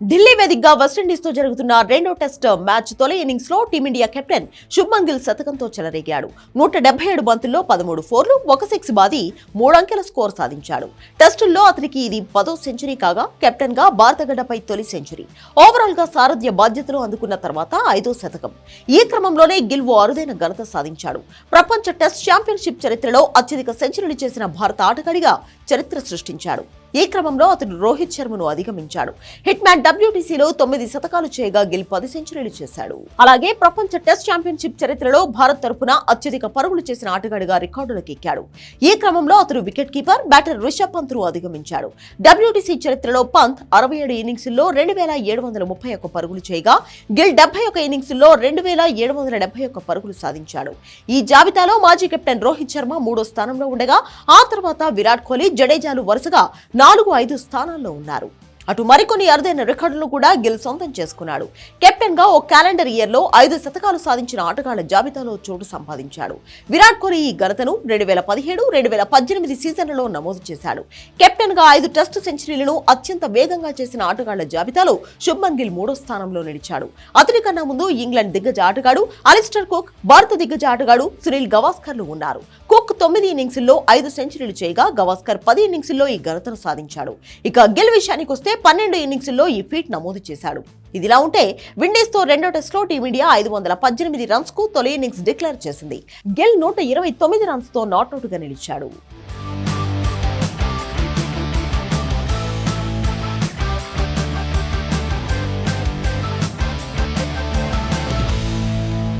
ఢిల్లీ వేదికగా వెస్టిండీస్తో జరుగుతున్న రెండో టెస్ట్ మ్యాచ్ తొలి ఇన్నింగ్స్లో Team India captain Shubman Gill శతకంతో చెలరేగాడు. నూట డెబ్బై ఏడు బంతుల్లో పదమూడు ఫోర్లు ఒక సిక్స్ బాది మూడంకెల స్కోర్ సాధించాడు. టెస్టుల్లో అతనికి ఇది పదో సెంచరీ కాగా కెప్టెన్గా భారత గడ్డపై తొలి సెంచరీ. ఓవరాల్గా సారథ్య బాధ్యతలు అందుకున్న తర్వాత ఐదో శతకం. ఈ క్రమంలోనే గిల్ ఓ అరుదైన ఘనత సాధించాడు. ప్రపంచ టెస్ట్ ఛాంపియన్షిప్ చరిత్రలో అత్యధిక సెంచరీలు చేసిన భారత ఆటగాడిగా చరిత్ర సృష్టించాడు. ఈ క్రమంలో అతడు రోహిత్ శర్మను అధిగమించాడు. హిట్ మ్యాన్ డబ్ల్యూటీసీలో తొమ్మిది శతకాలు చేయగా గిల్ పది సెంచరీలు చేశాడు. అలాగే ప్రపంచ టెస్ట్ ఛాంపియన్షిప్ చరిత్రలో భారత్ తరపున అత్యధిక పరుగులు చేసిన ఆటగాడిగా రికార్డులకు ఎక్కాడు. ఈ క్రమంలో అతడు వికెట్ కీపర్ బ్యాటర్ రిషబ్ పంత్ను అధిగమించాడు డబ్ల్యూటీసీ చరిత్రలో పంత్ అరవై ఏడు ఇన్నింగ్స్లో రెండు వేల ఏడు వందల ముప్పై ఒక్క పరుగులు చేయగా గిల్ డెబ్బై ఒక ఇన్నింగ్స్లో రెండు వేల ఏడు వందల డెబ్బై ఒక్క పరుగులు సాధించాడు. ఈ జాబితాలో మాజీ కెప్టెన్ రోహిత్ శర్మ మూడో స్థానంలో ఉండగా ఆ తర్వాత విరాట్ కోహ్లీ జడేజాలు వరుసగా నాలుగు ఐదు స్థానాల్లో ఉన్నారు. అటు మరికొన్ని అరుదైన రికార్డులను కూడా గిల్ సొంతం చేసుకున్నాడు. కెప్టెన్గా ఓ క్యాలెండర్ ఇయర్లో ఐదు శతకాలు సాధించిన ఆటగాళ్ళ జాబితాలో చోటు సంపాదించాడు. విరాట్ కోహ్లీ ఈ ఘనతను రెండు వేల పదిహేడు రెండు వేల పద్దెనిమిది సీజన్లలో నమోదు చేశాడు. కెప్టెన్గా ఐదు టెస్ట్ సెంచరీలను అత్యంత వేగంగా చేసిన ఆటగాళ్ళ జాబితాలో శుభ్మన్ గిల్ మూడో స్థానంలో నిలిచాడు. అతని కన్నా ముందు ఇంగ్లాండ్ దిగ్గజ ఆటగాడు అలిస్టర్ కుక్ భారత దిగ్గజ ఆటగాడు సునీల్ గవాస్కర్లు ఉన్నారు. తొమ్మిది ఇన్నింగ్స్లో ఐదు సెంచరీలు చేయగా గవాస్కర్ పది ఇన్నింగ్స్లో ఈ ఘనతను సాధించాడు. ఇక గిల్ విషయానికి వస్తే పన్నెండు ఇన్నింగ్స్లో ఈ ఫీట్ నమోదు చేశాడు. ఇదిలా ఉంటే విండీస్తో రెండో టెస్ట్లో టీమిండియా ఐదు వందల పద్దెనిమిది రన్స్కు తొలి ఇన్నింగ్స్ డిక్లేర్ చేసింది. గెల్ నూట ఇరవై తొమ్మిది రన్స్తో నాట్అవుట్గా నిలిచాడు.